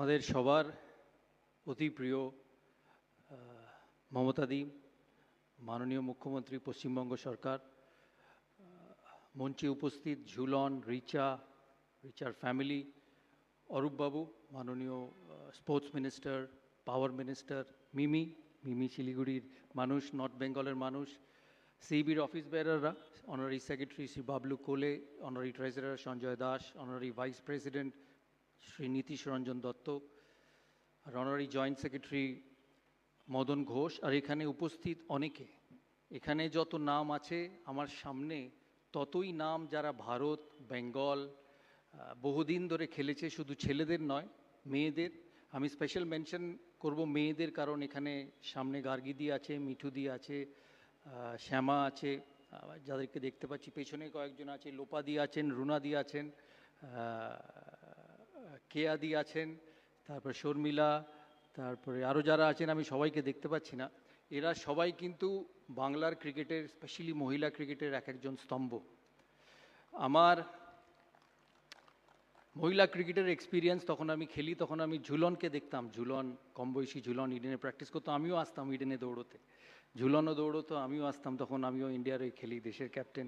আমাদের সবার অতি প্রিয় মমতাদি মাননীয় মুখ্যমন্ত্রী, পশ্চিমবঙ্গ সরকার মঞ্চে উপস্থিত ঝুলন, রিচা, রিচার ফ্যামিলি অরূপবাবু মাননীয় sports minister, power minister, Mimi Mimi শিলিগুড়ির মানুষ, নর্থ বেঙ্গলের মানুষ, সিবির office বেয়ারাররা honorary secretary Shri Bablu Kole honorary treasurer Sanjay Das honorary vice president Shri Nitish Ranjan Dutta আর honorary joint secretary Madan Ghosh আর এখানে উপস্থিত অনেকে। এখানে যত নাম আছে, আমার সামনে ততই নাম যারা ভারত, বেঙ্গল বহুদিন ধরে খেলেছে, শুধু ছেলেদের নয়, মেয়েদের। আমি স্পেশাল মেনশন করব মেয়েদের, কারণ এখানে সামনে গার্গিদি আছে মিঠুদি আছে শ্যামা আছে যাদেরকে দেখতে পাচ্ছি, পেছনে কয়েকজন আছে লোপাদি আছেন রুনাদি আছেন কেয়াদি আছেন, তারপর শর্মিলা, তারপরে আরও যারা আছেন, আমি সবাইকে দেখতে পাচ্ছি না। এরা সবাই কিন্তু বাংলার ক্রিকেটের স্পেশালি মহিলা ক্রিকেটের এক একজন স্তম্ভ। আমার মহিলা ক্রিকেটের এক্সপিরিয়েন্স তখন আমি খেলি, তখন আমি ঝুলনকে দেখতাম। ঝুলন, কম বয়সী ঝুলন, ইডেনে প্র্যাকটিস করতো, আমিও আসতাম ইডেনে দৌড়োতে। ঝুলনও দৌড়তো, আমিও আসতাম, তখন আমিও ইন্ডিয়ার হয়ে খেলি, দেশের ক্যাপ্টেন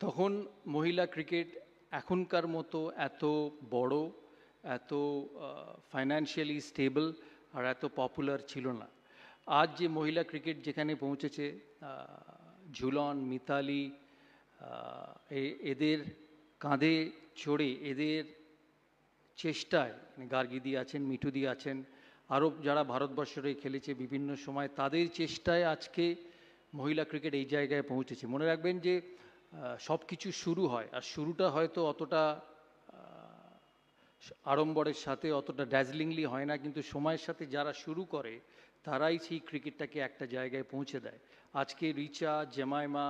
তখন মহিলা ক্রিকেট এখনকার মতো এত বড় এত ফাইন্যান্সিয়ালি স্টেবল আর এত পপুলার ছিল না। আজ যে মহিলা ক্রিকেট যেখানে পৌঁছেছে ঝুলন, মিতালি এদের কাঁধে চড়ে, এদের চেষ্টায় মানে গার্গিদি আছেন, মিঠুদি আছেন, আরও যারা ভারতবর্ষের খেলেছে বিভিন্ন সময়, তাদের চেষ্টায় আজকে মহিলা ক্রিকেট এই জায়গায় পৌঁছেছে। মনে রাখবেন যে সব কিছু শুরু হয়, আর শুরুটা হয়তো অতটা আড়ম্বরের সাথে অতটা ড্যাজলিংলি হয় না, কিন্তু সময়ের সাথে যারা শুরু করে, তারাই সেই ক্রিকেটটাকে একটা জায়গায় পৌঁছে দেয়। আজকে রিচা, জেমাইমা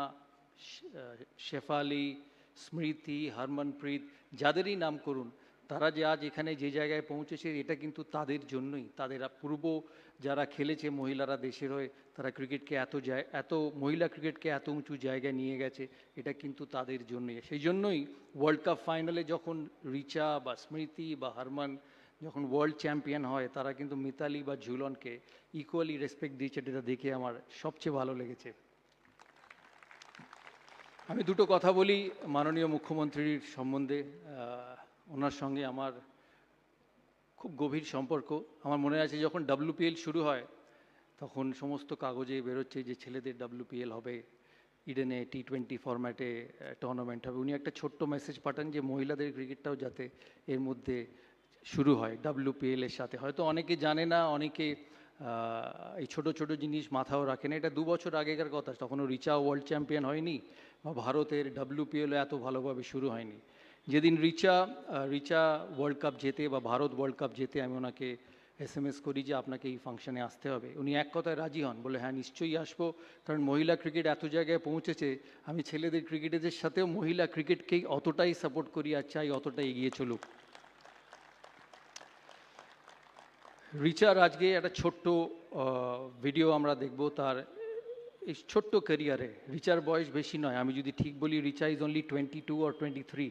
শেফালি, স্মৃতি, হরমনপ্রীত, যাদেরই নাম করুন তারা যে আজ এখানে যে জায়গায় পৌঁছেছে, এটা কিন্তু তাদের জন্যই। তাদের পূর্ব যারা খেলেছে মহিলারা দেশের হয়ে, তারা ক্রিকেটকে এত জায়, এত মহিলা ক্রিকেটকে এত উঁচু জায়গায় নিয়ে গেছে, এটা কিন্তু তাদের জন্যই। সেই জন্যই ওয়ার্ল্ড কাপ ফাইনালে যখন রিচা বা স্মৃতি বা হারমান যখন ওয়ার্ল্ড চ্যাম্পিয়ন হয়, তারা কিন্তু মিতালি বা ঝুলনকে ইকুয়ালি রেসপেক্ট দিয়েছে, এটা দেখে আমার সবচেয়ে ভালো লেগেছে। আমি দুটো কথা বলি মাননীয় মুখ্যমন্ত্রীর সম্বন্ধে। ওনার সঙ্গে আমার খুব গভীর সম্পর্ক। আমার মনে আছে যখন ডাব্লিউপিএল শুরু হয়, তখন সমস্ত কাগজে বেরোচ্ছে যে ছেলেদের ডাব্লিউপিএল হবে, ইডেনে টি টোয়েন্টি ফরম্যাটে টুর্নামেন্ট হবে। উনি একটা ছোট্ট মেসেজ পাঠান যে মহিলাদের ক্রিকেটটাও যাতে এর মধ্যে শুরু হয় ডাব্লিউপিএল এর সাথে। হয়তো অনেকে জানে না, অনেকে এই ছোট ছোট জিনিস মাথাও রাখে না। এটা দু বছর আগেকার কথা, তখনও রিচা ওয়ার্ল্ড চ্যাম্পিয়ন হয়নি বা ভারতের ডাব্লিউপিএলও এত ভালোভাবে শুরু হয়নি। যেদিন রিচা রিচা ওয়ার্ল্ড কাপ জেতে বা ভারত ওয়ার্ল্ড কাপ জেতে আমি ওনাকে এস এম এস করি যে আপনাকে এই ফাংশনে আসতে হবে। উনি এক কথায় রাজি হন, বলে হ্যাঁ নিশ্চয়ই আসব। কারণ মহিলা ক্রিকেট এত জায়গায় পৌঁছেছে, আমি ছেলেদের ক্রিকেটারদের সাথেও মহিলা ক্রিকেটকেই অতটাই সাপোর্ট করি আর চাই অতটাই এগিয়ে চলুক। রিচার আজকে একটা ছোট্ট ভিডিও আমরা দেখব তার এই ছোট্ট ক্যারিয়ারে রিচার বয়স বেশি নয়, আমি যদি ঠিক বলি, Richa is only twenty two R twenty three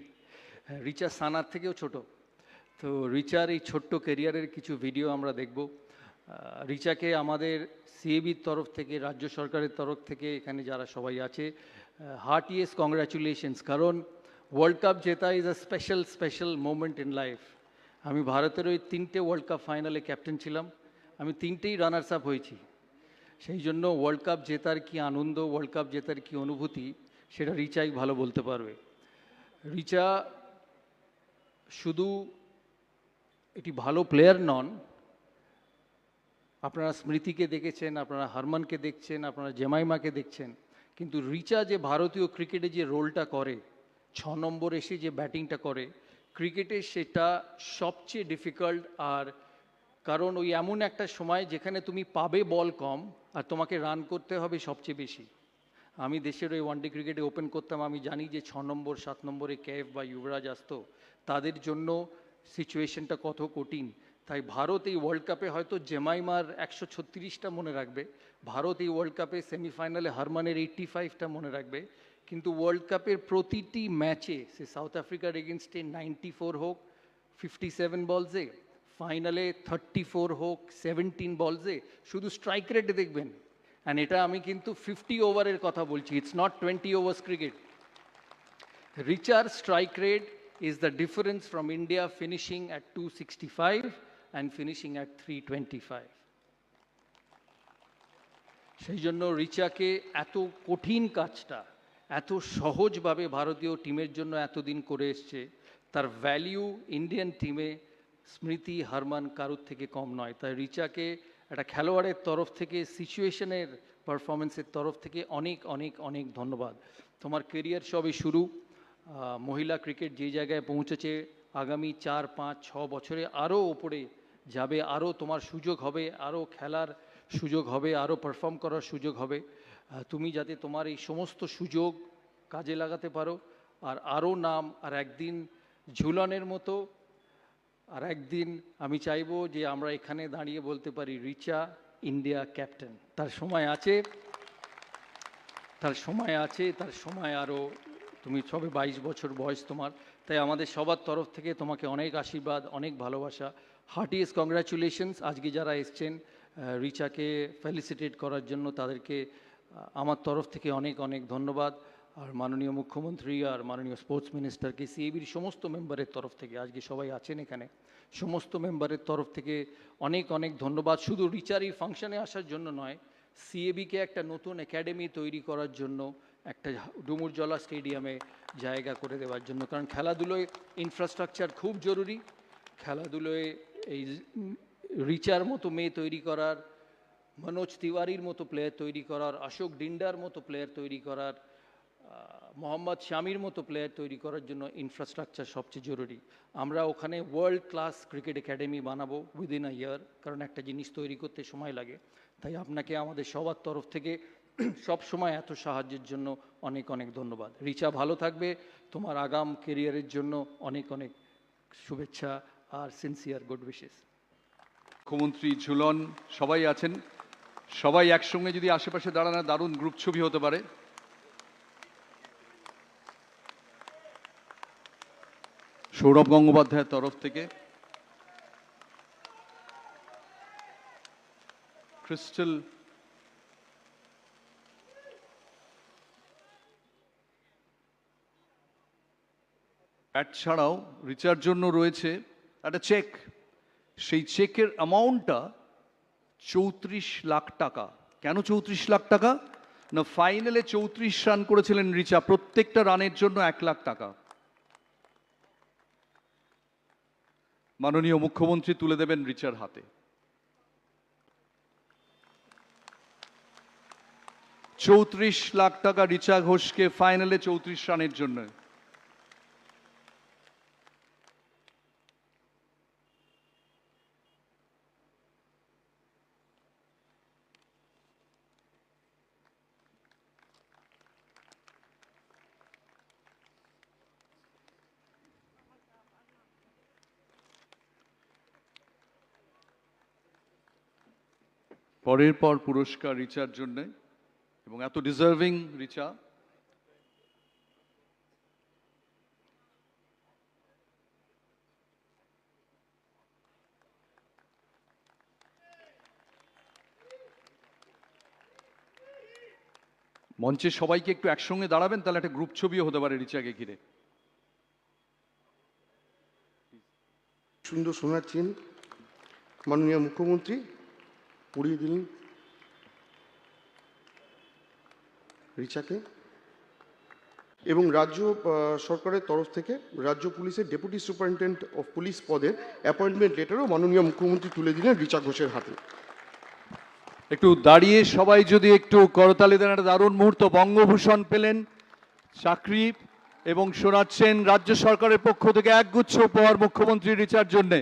Richa সানার থেকেও ছোট। তো রিচার এই ছোট্ট কেরিয়ারের কিছু ভিডিও আমরা দেখব। রিচাকে আমাদের সিএবির তরফ থেকে, রাজ্য সরকারের তরফ থেকে এখানে যারা সবাই আছে হার্টিয়েস কংগ্রাচুলেশনস কারণ ওয়ার্ল্ড কাপ জেতা is a special special moment in life আমি ভারতের ওই তিনটে ওয়ার্ল্ড কাপ ফাইনালে ক্যাপ্টেন ছিলাম। আমি তিনটেই রানার্স আপ হয়েছি। সেই জন্য ওয়ার্ল্ড কাপ জেতার কি আনন্দ ওয়ার্ল্ড কাপ জেতার কি অনুভূতি, সেটা রিচাই ভালো বলতে পারবে। রিচা শুধু এটি ভালো প্লেয়ার নন, আপনারা স্মৃতিকে দেখেছেন, আপনারা হারমানকে দেখছেন, আপনারা জেমাইমাকে দেখছেন, কিন্তু রিচা যে ভারতীয় ক্রিকেটে যে রোলটা করে, ছ নম্বর এসে যে ব্যাটিংটা করে, ক্রিকেটে সেটা সবচেয়ে ডিফিকাল্ট আর কারণ ওই এমন একটা সময় যেখানে তুমি পাবে বল কম আর তোমাকে রান করতে হবে সবচেয়ে বেশি। আমি দেশের ওই ওয়ানডে ক্রিকেটে ওপেন করতাম, আমি জানি যে ছ নম্বর, সাত নম্বরে ক্যাফ বা যুবরাজ আসতো, তাদের জন্য সিচুয়েশনটা কত কঠিন। তাই ভারত এই ওয়ার্ল্ড কাপে হয়তো জেমাইমার একশো ছত্রিশটা মনে রাখবে, ভারত এই ওয়ার্ল্ড কাপে সেমিফাইনালে হারমানের এইট্টি ফাইভটা মনে রাখবে, কিন্তু ওয়ার্ল্ড কাপের প্রতিটি ম্যাচে, সে সাউথ আফ্রিকার এগেনস্টে নাইনটি ফোর হোক ফিফটি সেভেন বলসে ফাইনালে থার্টি ফোর হোক সেভেন্টিন বলসে শুধু স্ট্রাইক রেটে দেখবেন অ্যান্ড এটা আমি কিন্তু ফিফটি ওভারের কথা বলছি it's not twenty overs cricket richer strike rate is the difference from India finishing at 265 and finishing at 325. সেই জন্য রিচাকে এত কঠিন কাজটা, এত সহজভাবে ভারতীয় টিমের জন্য এতদিন করে এসছে, তার ভ্যালিউ ইন্ডিয়ান টিমে স্মৃতি হারমান কারুর থেকে কম নয় তাই রিচাকে একটা খেলোয়াড়ের তরফ থেকে সিচুয়েশনের পারফরমেন্সের তরফ থেকে অনেক অনেক অনেক ধন্যবাদ। তোমার কেরিয়ার সবে শুরু। মহিলা ক্রিকেট যে জায়গায় পৌঁছেছে, আগামী চার, পাঁচ, ছ বছরে আরও ওপরে যাবে আরও তোমার সুযোগ হবে আরও খেলার সুযোগ হবে আরও পারফর্ম করার সুযোগ হবে। তুমি যাতে তোমার এই সমস্ত সুযোগ কাজে লাগাতে পারো। আর আরও নাম, আর একদিন ঝুলনের মতো আর একদিন আমি চাইব যে আমরা এখানে দাঁড়িয়ে বলতে পারি, রিচা, ইন্ডিয়া ক্যাপ্টেন। তার সময় আছে, তার সময় আছে, তার সময় আরও তুমি সবে বাইশ বছর বয়স তোমার। তাই আমাদের সবার তরফ থেকে তোমাকে অনেক আশীর্বাদ, অনেক ভালোবাসা। হার্টিয়েস্ট কংগ্রাচুলেশনস আজকে যারা এসছেন রিচাকে ফেলিসিটেট করার জন্য তাদেরকে আমার তরফ থেকে অনেক অনেক ধন্যবাদ। আর মাননীয় মুখ্যমন্ত্রী আর মাননীয় স্পোর্টস মিনিস্টারকে সিএবির সমস্ত মেম্বারের তরফ থেকে, আজকে সবাই আছেন এখানে, সমস্ত মেম্বারের তরফ থেকে অনেক অনেক ধন্যবাদ। শুধু রিচার ফাংশনে আসার জন্য নয় সিএবিকে একটা নতুন একাডেমি তৈরি করার জন্য একটা ডুমুরজলা স্টেডিয়ামে জায়গা করে দেওয়ার জন্য। কারণ খেলাধুলোয় ইনফ্রাস্ট্রাকচার খুব জরুরি, খেলাধুলোয় এই রিচার মতো মেয়ে তৈরি করার, মনোজ তিওয়ারির মতো প্লেয়ার তৈরি করার, অশোক ডিন্ডার মতো প্লেয়ার তৈরি করার মোহাম্মদ শামির মতো প্লেয়ার তৈরি করার জন্য ইনফ্রাস্ট্রাকচার সবচেয়ে জরুরি। আমরা ওখানে ওয়ার্ল্ড ক্লাস ক্রিকেট একাডেমি বানাবো উইদিন আ ইয়ার কারণ একটা জিনিস তৈরি করতে সময় লাগে। তাই আপনাকে আমাদের সবার তরফ থেকে সব সময় এত সাহায্যের জন্য অনেক অনেক ধন্যবাদ। রিচা, ভালো থাকবে। তোমার আগাম কেরিয়ারের জন্য অনেক অনেক শুভেচ্ছা আর সিনসিয়ার গুড উইশেস মুখ্যমন্ত্রী ঝুলন, সবাই আছেন। সবাই একসঙ্গে যদি আশেপাশে দাঁড়ানো, দারুণ গ্রুপ ছবি হতে পারে। সৌরভ গঙ্গোপাধ্যায়ের তরফ থেকে। ক্রিস্টাল ব্যাট ছাড়াও রিচার জন্য রয়েছে একটা চেক। সেই চেকের অ্যামাউন্টটা চৌত্রিশ লাখ টাকা। কেন চৌত্রিশ লাখ টাকা? না, ফাইনালে চৌত্রিশ রান করেছিলেন রিচা। প্রত্যেকটা রানের জন্য এক লাখ টাকা। মাননীয় মুখ্যমন্ত্রী তুলে দেবেন রিচার হাতে। চৌত্রিশ লাখ টাকা রিচা ঘোষকে ফাইনালে চৌত্রিশ রানের জন্য। পরের পর পুরস্কার রিচার জন্য এবং এত ডিজার্ভিং রিচা। মঞ্চে সবাইকে একটু একসঙ্গে দাঁড়াবেন, তাহলে একটা গ্রুপ ছবিও হতে পারে রিচাকে ঘিরে। সুন্দর চেন মাননীয় মুখ্যমন্ত্রী। পরিয়ে দিলেন। রিচাকে। এবং রাজ্য সরকারের তরফ থেকে রাজ্য পুলিশের ডেপুটি সুপারিনটেন্ডেন্ট অফ পুলিশ পদের অ্যাপয়েন্টমেন্ট লেটারও মাননীয় মুখ্যমন্ত্রী তুলে দিলেন রিচা ঘোষের হাতে। একটু দাঁড়িয়ে সবাই যদি একটু করতালি দেন, একটা দারুণ মুহূর্ত। বঙ্গভূষণ পেলেন চাকরি এবং শোনাচ্ছেন রাজ্য সরকারের পক্ষ থেকে একগুচ্ছ উপহার মুখ্যমন্ত্রী রিচার জন্যে।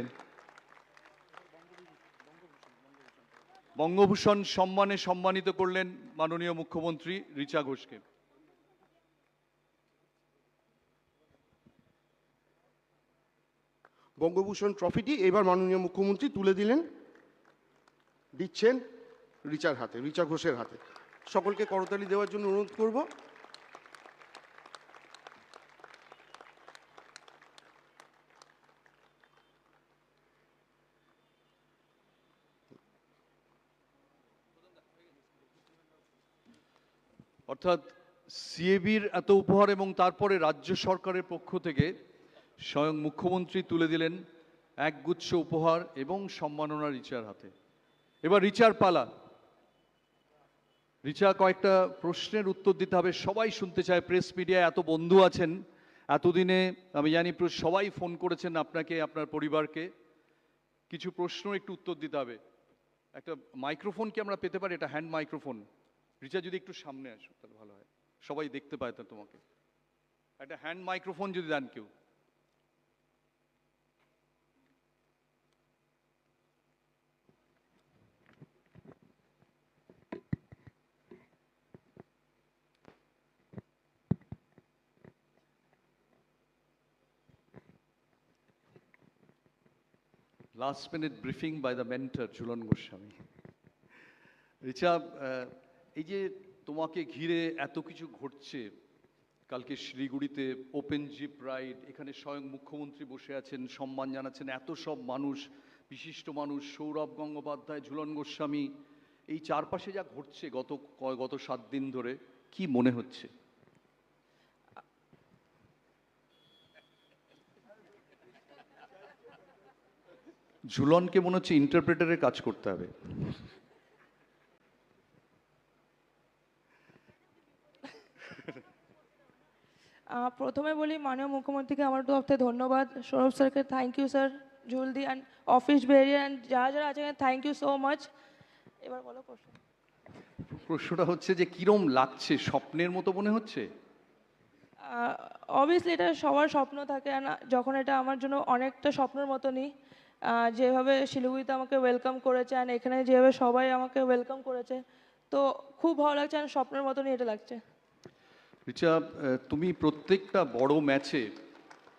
বঙ্গভূষণ সম্মানে সম্মানিত করলেন মাননীয় মুখ্যমন্ত্রী রিচা ঘোষকে। বঙ্গভূষণ ট্রফিটি এবার মাননীয় মুখ্যমন্ত্রী তুলে দিলেন, দিচ্ছেন রিচার হাতে রিচা ঘোষের হাতে। সকলকে করতালি দেওয়ার জন্য অনুরোধ করব। অর্থাৎ সিএবির এত উপহার এবং তারপরে রাজ্য সরকারের পক্ষ থেকে স্বয়ং মুখ্যমন্ত্রী তুলে দিলেন একগুচ্ছ উপহার এবং সম্মাননা রিচার হাতে। এবার রিচার পালা। রিচা কয়েকটা প্রশ্নের উত্তর দিতে হবে। সবাই শুনতে চায়, প্রেস মিডিয়ায় এত বন্ধু আছেন, এতদিনে আমি জানি সবাই ফোন করেছেন আপনাকে, আপনার পরিবারকে। কিছু প্রশ্ন একটু উত্তর দিতে হবে। একটা মাইক্রোফোন কি আমরা পেতে পারি? এটা হ্যান্ড মাইক্রোফোন। রিচা যদি একটু সামনে আসো, তাহলে ভালো হয়। সবাই দেখতে পায় তা তোমাকে। একটা হ্যান্ড মাইক্রোফোন যদি দেন কেউ। Last minute briefing by the mentor Jhulan Goswami Richa এই যে তোমাকে ঘিরে এত কিছু ঘটছে, কালকে শিলিগুড়িতে ওপেন জিপ রাইড এখানে স্বয়ং মুখ্যমন্ত্রী বসে আছেন, সম্মান জানাচ্ছেন এত সব মানুষ, বিশিষ্ট মানুষ, সৌরভ গঙ্গোপাধ্যায়, ঝুলন গোস্বামী, এই চারপাশে যা ঘটছে গত ক- গত সাত দিন ধরে, কি মনে হচ্ছে? ঝুলনকে মনে হচ্ছে ইন্টারপ্রেটারের কাজ করতে হবে। প্রথমে বলি মাননীয় মুখ্যমন্ত্রীকে আমার তরফ ধন্যবাদ। সৌরভ স্যারকে থ্যাংক ইউ স্যার জলদি অ্যান্ড অফিস বেরিয়ে অ্যান্ড যারা যারা আছে থ্যাংক ইউ সো মাচ এবার বলো প্রশ্ন। প্রশ্নটা হচ্ছে যে কিরম লাগছে স্বপ্নের মতো মনে হচ্ছে? অবভিয়াসলি এটা সবার স্বপ্ন থাকে যখন এটা আমার জন্য অনেকটা স্বপ্নের মতনই। যেভাবে শিলিগুড়িতে আমাকে ওয়েলকাম করেছে অ্যান্ড এখানে যেভাবে সবাই আমাকে ওয়েলকাম করেছে তো খুব ভালো লাগছে আর স্বপ্নের মতনই এটা লাগছে। রিচা তুমি প্রত্যেকটা বড় ম্যাচে,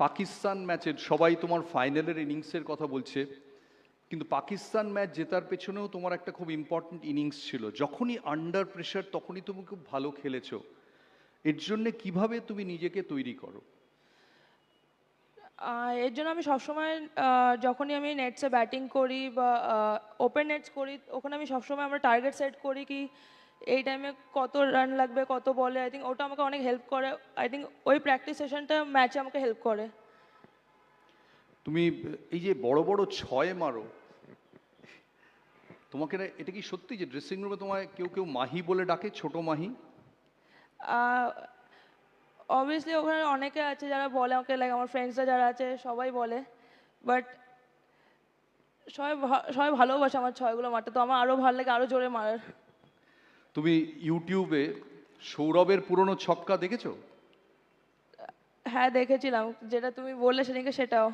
পাকিস্তান ম্যাচের সবাই তোমার ফাইনালের ইনিংসের কথা বলছে, কিন্তু পাকিস্তান ম্যাচ জেতার পেছনেও তোমার একটা খুব ইম্পর্ট্যান্ট ইনিংস ছিল। যখনই আন্ডার প্রেশার তখনই তুমি খুব ভালো খেলেছো। এর জন্য কীভাবে তুমি নিজেকে তৈরি করো? এর জন্য আমি সবসময় যখনই আমি নেটসে ব্যাটিং করি বা ওপেন নেটস করি, ওখানে আমি সবসময় আমরা টার্গেট সেট করি কি এই টাইমে কত রান লাগবে কত বলে আই থিঙ্ক ওটা আমাকে অনেক হেল্প করে। আই থিঙ্ক ওই প্র্যাকটিস সেশনটা ম্যাচে আমাকে হেল্প করে। তুমি এই যে বড় বড় ছয় মারো তোমাকে না- এটা কি সত্যি যে ড্রেসিং রুমে তোমায় কেউ কেউ মাহি বলে ডাকে ছোট মাহি? অবভিয়াসলি ওখানে অনেকে আছে যারা বলে আমাকে লাইক আমার ফ্রেন্ডসরা যারা আছে সবাই বলে। বাট সবাই সবাই ভালোবাসে আমার ছয়গুলো মারতে তো আমার আরও ভালো লাগে আরও জোরে মারার। তুমি ইউটিউবে সৌরভের পুরনো ছক্কা দেখেছ? হ্যাঁ দেখেছিলাম। যেটা তুমি বললে সেদিনকে সেটাও।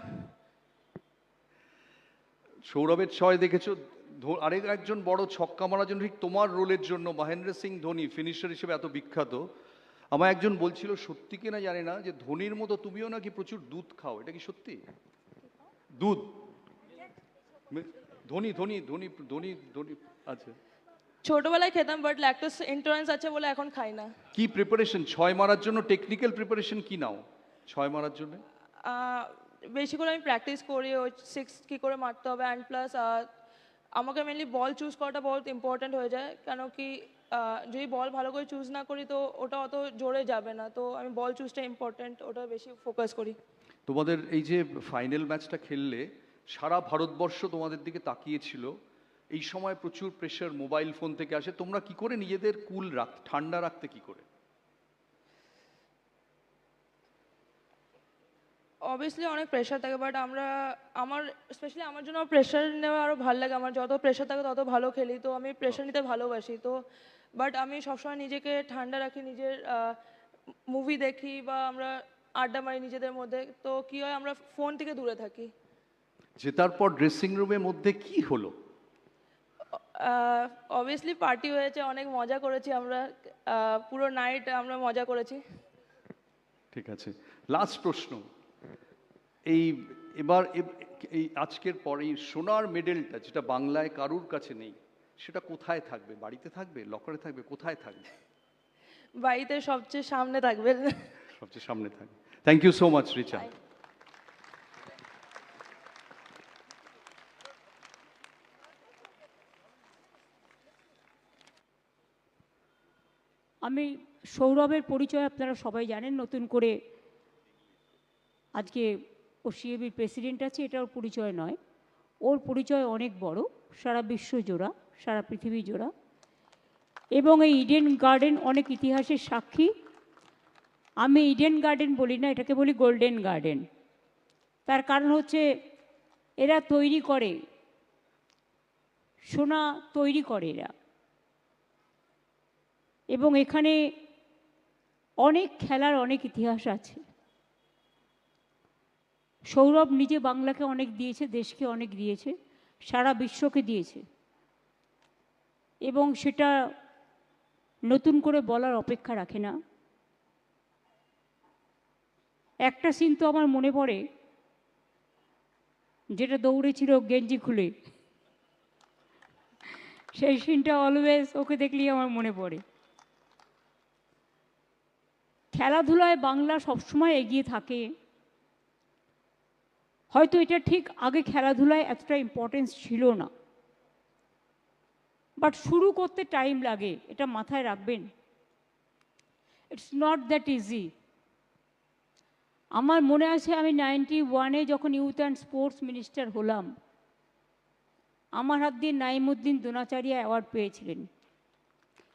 সৌরভের ছয় দেখেছ? ধো- আরেক একজন বড় ছক্কা মারার জন্য ঠিক তোমার রোলের জন্য মহেন্দ্র সিং ধোনি ফিনিশার হিসেবে এত বিখ্যাত। আমার একজন বলছিল সত্যি কিনা জানি না যে ধোনির মতো তুমিও নাকি প্রচুর দুধ খাও? এটা কি সত্যি? দুধ। ধোনি ধোনি ধোনি ধোনি ধোনি আচ্ছা। ছোটবেলায় খেতাম বাট ল্যাকটোস ইন্টুরেন্স আছে বলে এখন খাই না। কি প্রিপারেশন ছয় মারার জন্য টেকনিক্যাল প্রিপারেশন কি নাও? ছয় মারার জন্য? বেশি করে আমি প্র্যাকটিস করি ওই সিক্স কী করে মারতে হবে অ্যান্ড প্লাস আমাকে মেনলি বল চুজ করাটা বহুত ইম্পর্ট্যান্ট হয়ে যায় কেন কি যদি বল ভালো করে চুজ না করি তো ওটা অত জোরে যাবে না তো আমি বল চুজটা ইম্পর্ট্যান্ট ওটা বেশি ফোকাস করি। তোমাদের এই যে ফাইনাল ম্যাচটা খেললে সারা ভারতবর্ষ তোমাদের দিকে তাকিয়েছিল এই সময় প্রচুর প্রেশার মোবাইল ফোন থেকে আসে। তোমরা কি করে নিজেদের কুল রাখ ঠান্ডা রাখতে কি করে? অবভিয়াসলি অনেক প্রেশার থাকে বাট আমরা আমার স্পেশালি আমার জন্য প্রেশার নেওয়া আরও ভালো লাগে। আমার যত প্রেশার থাকে তত ভালো খেলি তো আমি প্রেশার নিতে ভালোবাসি। তো বাট আমি সবসময় নিজেকে ঠান্ডা রাখি নিজের মুভি দেখি বা আমরা আড্ডা মারি নিজেদের মধ্যে। তো কী হয় আমরা ফোন থেকে দূরে থাকি। জেতার পর ড্রেসিং রুমের মধ্যে কি হলো? অবভিয়াসলি পার্টি হয়েছে অনেক মজা করেছি আমরা। পুরো নাইট আমরা মজা করেছি। ঠিক আছে। লাস্ট প্রশ্ন। এই এবার এই আজকের পর এই সোনার মেডেলটা যেটা বাংলায় কারুর কাছে নেই সেটা কোথায় থাকবে? বাড়িতে থাকবে? লকারে থাকবে? কোথায় থাকবে? বাড়িতে সবচেয়ে সামনে থাকবে। সবচেয়ে সামনে থাকবে। Thank you so much Richa আমি সৌরভের পরিচয় আপনারা সবাই জানেন, নতুন করে আজকে ও সিএবির প্রেসিডেন্ট আছে, এটা ওর পরিচয় নয়। ওর পরিচয় অনেক বড়, সারা বিশ্ব জোড়া, সারা পৃথিবী জোড়া। এবং এই ইডেন গার্ডেন অনেক ইতিহাসের সাক্ষী। আমি ইডেন গার্ডেন বলি না, এটাকে বলি গোল্ডেন গার্ডেন তার কারণ হচ্ছে, এরা তৈরি করে, সোনা তৈরি করে এরা। এবং এখানে অনেক খেলার অনেক ইতিহাস আছে। সৌরভ নিজে বাংলাকে অনেক দিয়েছে, দেশকে অনেক দিয়েছে, সারা বিশ্বকে দিয়েছে। এবং সেটা নতুন করে বলার অপেক্ষা রাখে না। একটা সিন তো আমার মনে পড়ে, যেটা দৌড়েছিল গেঞ্জি খুলে। সেই সিনটা অলওয়েজ ওকে দেখলেই আমার মনে পড়ে। খেলাধুলায় বাংলা সবসময় এগিয়ে থাকে। হয়তো এটা ঠিক আগে খেলাধুলায় এতটা ইম্পর্টেন্স ছিল না। বাট শুরু করতে টাইম লাগে, এটা মাথায় রাখবেন। ইটস নট দ্যাট ইজি আমার মনে আছে আমি নাইনটি ওয়ানে যখন ইউথ অ্যান্ড স্পোর্টস মিনিস্টার হলাম, আমার হাত দিয়ে নাইমুদ্দিন দোনাচারিয়া অ্যাওয়ার্ড পেয়েছিলেন।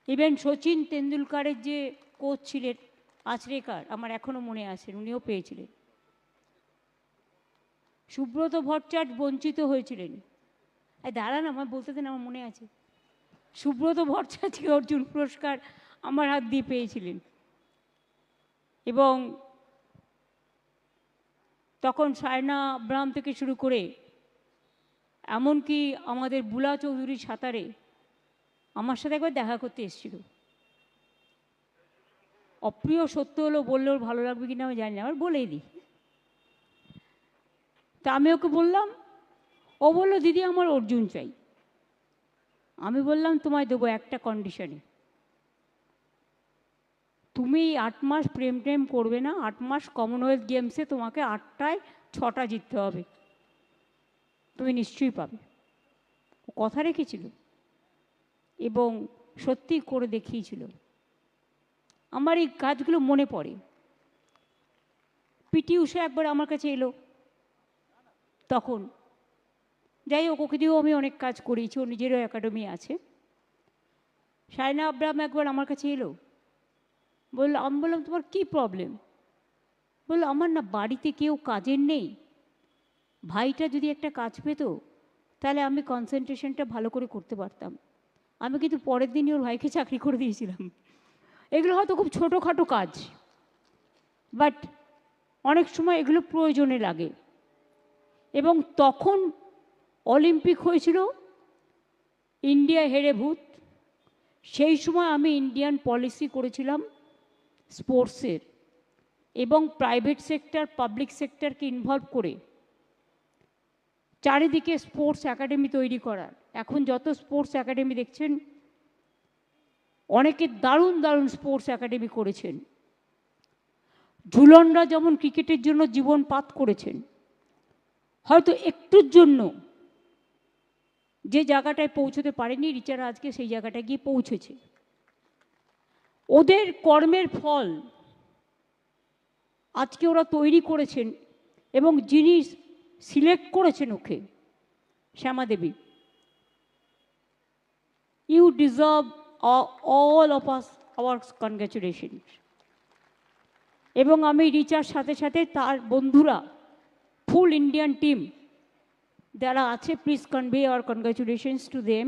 ইভেন সচিন তেন্ডুলকারের যে কোচ ছিলেন আচরেকার, আমার এখনও মনে আছে, উনিও পেয়েছিলেন। সুব্রত ভট্টাচার্য বঞ্চিত হয়েছিলেন। এই দাঁড়ান, আমার বলতে দেন, আমার মনে আছে। সুব্রত ভট্টাচার্যকে অর্জুন পুরস্কার আমার হাত দিয়ে পেয়েছিলেন। এবং তখন সায়না আব্রাহাম থেকে শুরু করে, এমনকি আমাদের বুলা চৌধুরী সাঁতারে, আমার সাথে একবার দেখা করতে এসেছিল। অপ্রিয় সত্য হলো বললেও ভালো লাগবে কিনা আমি জানি না, আমার বলেই দিই। তা আমি ওকে বললাম, ও বলল, দিদি, আমার অর্জুন চাই। আমি বললাম, তোমায় দেবো একটা কন্ডিশনে তুমি এই আট মাস প্রেম টেম করবে না, আট মাস কমনওয়েলথ গেমসে তোমাকে আটটায় ছটা জিততে হবে। তুমি নিশ্চয়ই পাবে। কথা রেখেছিল এবং সত্যি করে দেখিয়েছিল। আমার এই কাজগুলো মনে পড়ে। পিটি উষা একবার আমার কাছে এলো। তখন। যাই হোক, ওকে দিয়েও আমি অনেক কাজ করিয়েছি ও নিজেরও একাডেমি আছে। সায়না আব্রাহাম একবার আমার কাছে এলো। বলল, আমি বললাম, তোমার কী প্রবলেম বলল, আমার না বাড়িতে কেউ কাজের নেই। ভাইটা যদি একটা কাজ পেত, তাহলে আমি কনসেন্ট্রেশনটা ভালো করে করতে পারতাম। আমি কিন্তু পরের দিনই ওর ভাইকে চাকরি করে দিয়েছিলাম। এগুলো হয়তো খুব ছোটোখাটো কাজ বাট অনেক সময় এগুলো প্রয়োজনে লাগে। এবং তখন অলিম্পিক হয়েছিল, ইন্ডিয়া হেরে ভূত, সেই সময় আমি ইন্ডিয়ান পলিসি করেছিলাম স্পোর্টসের এবং প্রাইভেট সেক্টর, পাবলিক সেক্টরকে ইনভলভ করে চারিদিকে স্পোর্টস একাডেমি তৈরি করার। এখন যত স্পোর্টস একাডেমি দেখছেন অনেকে দারুণ দারুণ স্পোর্টস একাডেমি করেছেন। ঝুলনরা যেমন ক্রিকেটের জন্য জীবন পাত করেছেন, হয়তো একটুর জন্য যে জায়গাটায় পৌঁছতে পারেনি, রিচারা আজকে সেই জায়গাটায় গিয়ে পৌঁছেছে। ওদের কর্মের ফল আজকে ওরা তৈরি করেছেন এবং যিনি সিলেক্ট করেছেন ওকে, Shyamadevi. You deserve all of us our congratulation এবং আমি রিচার সাথে সাথে তার বন্ধুরা ফুল ইন্ডিয়ান টিম যারা আছে please convey our congratulations to them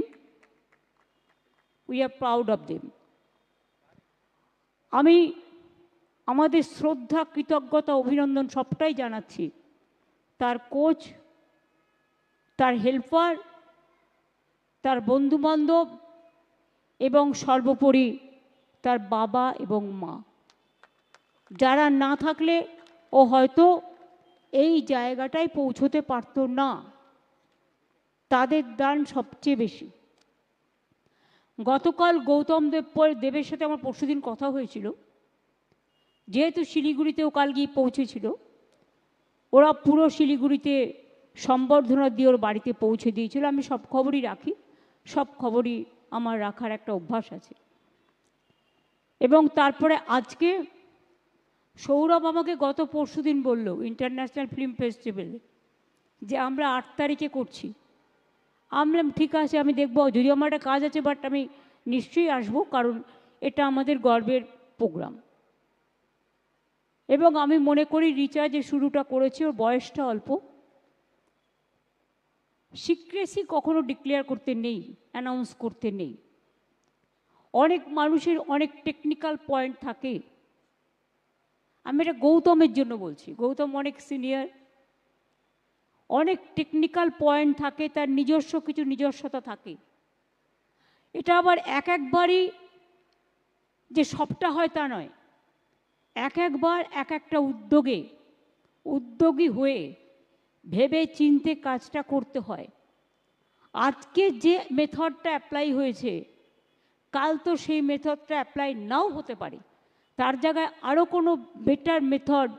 we are proud of them আমি আমাদের শ্রদ্ধা, কৃতজ্ঞতা, অভিনন্দন সবটাই জানাচ্ছি। তার কোচ তার হেল্পার তার বন্ধুবান্ধব এবং সর্বোপরি তার বাবা এবং মা। যারা না থাকলে ও হয়তো এই জায়গাটায় পৌঁছতে পারতো না। তাদের দান সবচেয়ে বেশি। গতকাল গৌতম দেব দেবের সাথে আমার পরশুদিন কথা হয়েছিল। যেহেতু শিলিগুড়িতেও কাল গিয়ে পৌঁছেছিল, ওরা পুরো শিলিগুড়িতে সম্বর্ধনা দিয়ে ওর বাড়িতে পৌঁছে দিয়েছিল। আমি সব খবরই রাখি, সব খবরই আমার রাখার একটা অভ্যাস আছে। এবং তারপরে আজকে সৌরভ আমাকে গত পরশুদিন বলল ইন্টারন্যাশনাল ফিল্ম ফেস্টিভ্যালে যে আমরা আট তারিখে করছি। আমি ঠিক আছে, আমি দেখব। যদি আমার একটা কাজ আছে বাট আমি নিশ্চয়ই আসব, কারণ এটা আমাদের গর্বের প্রোগ্রাম এবং আমি মনে করি রিচা যে শুরুটা করেছি, ওর বয়সটা অল্প। সিক্রেসি কখনো ডিক্লেয়ার করতে নেই অ্যানাউন্স করতে নেই। অনেক মানুষের অনেক টেকনিক্যাল পয়েন্ট থাকে। আমি এটা গৌতমের জন্য বলছি। গৌতম অনেক সিনিয়র অনেক টেকনিক্যাল পয়েন্ট থাকে, তার নিজস্ব কিছু নিজস্বতা থাকে। এটা আবার এক একবারই যে সবটা হয় তা নয়। এক একবার এক একটা উদ্যোগে, উদ্যোগী হয়ে ভেবে চিনতে কাজটা করতে হয়। আজকে যে মেথডটা অ্যাপ্লাই হয়েছে, কাল তো সেই মেথডটা অ্যাপ্লাই নাও হতে পারে। তার জায়গায় আরও কোনো বেটার মেথড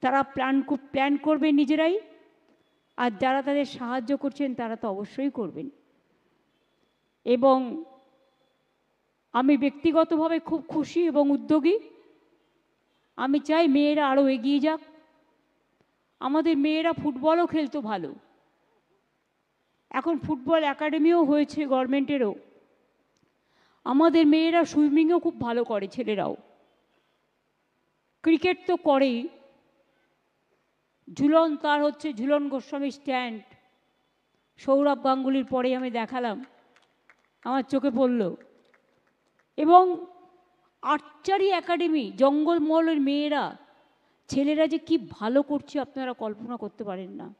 তারা প্ল্যান প্ল্যান করবে নিজেরাই। আর যারা তাদের সাহায্য করছেন, তারা তো অবশ্যই করবেন। এবং আমি ব্যক্তিগতভাবে খুব খুশি এবং উদ্যোগী। আমি চাই মেয়েরা আরও এগিয়ে যাক। আমাদের মেয়েরা ফুটবলও খেলতো ভালো। এখন ফুটবল একাডেমিও হয়েছে গভর্নমেন্টেরও। আমাদের মেয়েরা সুইমিংও খুব ভালো করে, ছেলেরাও। ক্রিকেট তো করেই। ঝুলন তার হচ্ছে ঝুলন গোস্বামী স্ট্যান্ড। সৌরভ গাঙ্গুলির পরে আমি দেখালাম। আমার চোখে পড়ল। এবং আর্চারি একাডেমি, জঙ্গলমহলের মেয়েরা ছেলেরা যে কি ভালো করছে আপনারা কল্পনা করতে পারেন না।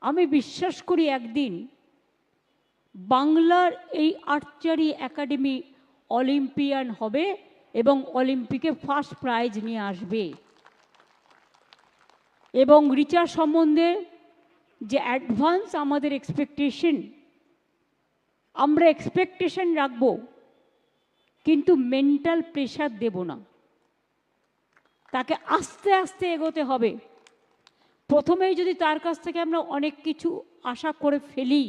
আমি বিশ্বাস করি একদিন বাংলার এই আর্চারি একাডেমি অলিম্পিয়ান হবে এবং অলিম্পিকে ফার্স্ট প্রাইজ নিয়ে আসবে। এবং রিচা সম্বন্ধে যে অ্যাডভান্স আমাদের এক্সপেকটেশন, আমরা এক্সপেকটেশন রাখব, কিন্তু মেন্টাল প্রেশার দেব না। তাকে আস্তে আস্তে এগোতে হবে। প্রথমেই যদি তার কাছ থেকে আমরা অনেক কিছু আশা করে ফেলি,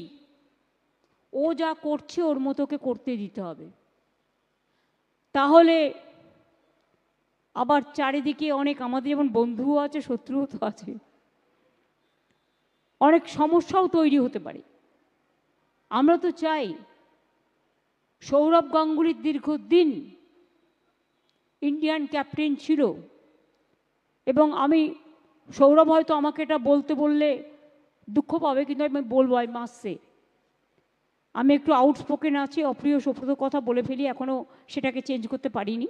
ও যা করছে ওর মতোকে করতে দিতে হবে। তাহলে আবার চারিদিকে অনেক আমাদের যেমন বন্ধুও আছে, শত্রুও তো আছে, অনেক সমস্যাও তৈরি হতে পারে। আমরা তো চাই সৌরভ গাঙ্গুলির দীর্ঘদিন ইন্ডিয়ান ক্যাপ্টেন ছিল। এবং আমি, সৌরভ হয়তো আমাকে এটা বলতে বললে দুঃখ পাবে, কিন্তু আমি বলব আই মাসে আমি একটু আউটস্পোকেন আছি, অপ্রিয় সপ্রত কথা বলে ফেলি এখনও সেটাকে চেঞ্জ করতে পারিনি।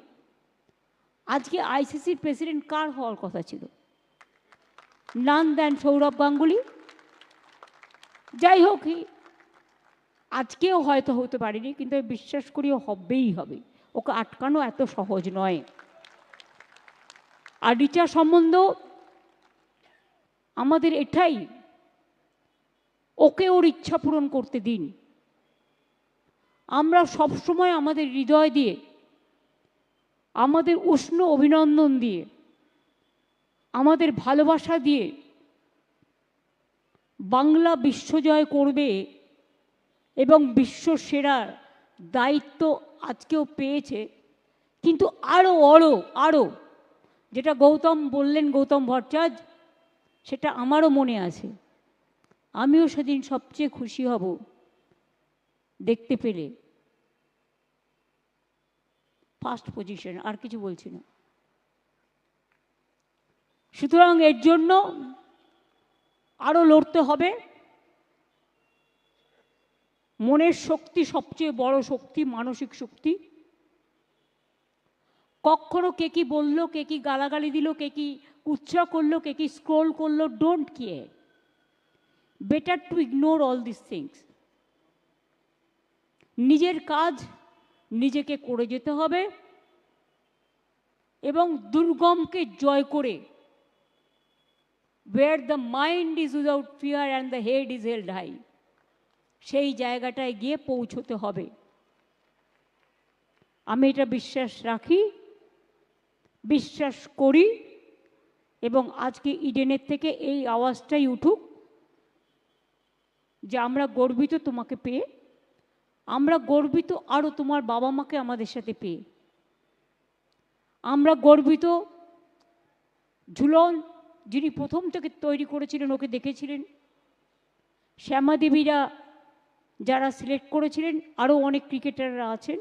আজকে আইসিসির প্রেসিডেন্ট কার হওয়ার কথা ছিল? নান দেন সৌরভ গাঙ্গুলি। যাই হোক আজকেও হয়তো হতে পারেনি, কিন্তু আমি বিশ্বাস করি হবেই হবে। ওকে আটকানো এত সহজ নয়। আর রিচা সম্বন্ধ আমাদের এটাই। ওকে ওর ইচ্ছা পূরণ করতে দিন। আমরা সবসময় আমাদের হৃদয় দিয়ে, আমাদের উষ্ণ অভিনন্দন দিয়ে, আমাদের ভালোবাসা দিয়ে বাংলা বিশ্বজয় করবে এবং বিশ্ব সেরার দায়িত্ব আজকেও পেয়েছে। কিন্তু আরও আরও আরও যেটা গৌতম বললেন, গৌতম ভট্টাচার্য, সেটা আমারও মনে আছে। আমিও সেদিন সবচেয়ে খুশি হব দেখতে পেলে। ফার্স্ট পজিশন আর কিছু বলছি না। সুতরাং এর জন্য আরও লড়তে হবে। মনের শক্তি সবচেয়ে বড় শক্তি, মানসিক শক্তি। কখনো কে কি বলল, কে কি গালাগালি দিল, কে কি উৎসাহ করল, কে কি স্ক্রোল করল don't care better to ignore all this things নিজের কাজ নিজেকে করে যেতে হবে এবং দুর্গমকে জয় করে where the mind is without fear and the head is held high সেই জায়গাটায় গিয়ে পৌঁছতে হবে। আমি এটা বিশ্বাস রাখি। বিশ্বাস করি এবং আজকে ইডেনের থেকে এই আওয়াজটাই উঠুক যে আমরা গর্বিত তোমাকে পেয়ে, আমরা গর্বিত আরও তোমার বাবা মাকে আমাদের সাথে পেয়ে। আমরা গর্বিত ঝুলন যিনি প্রথম থেকে তৈরি করেছিলেন, ওকে দেখেছিলেন। শ্যামা দেবীরা যারা সিলেক্ট করেছিলেন, আরও অনেক ক্রিকেটাররা আছেন,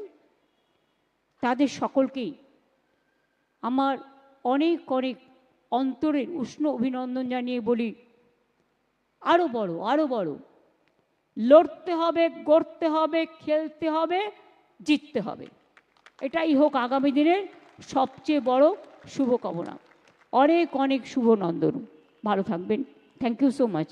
তাদের সকলকেই আমার অনেক অনেক অন্তরের উষ্ণ অভিনন্দন জানিয়ে বলি আরও বড় আরও বড়। লড়তে হবে, গড়তে হবে, খেলতে হবে, জিততে হবে। এটাই হোক আগামী দিনের সবচেয়ে বড় শুভকামনা। অনেক অনেক শুভ নন্দন। ভালো থাকবেন। Thank you so much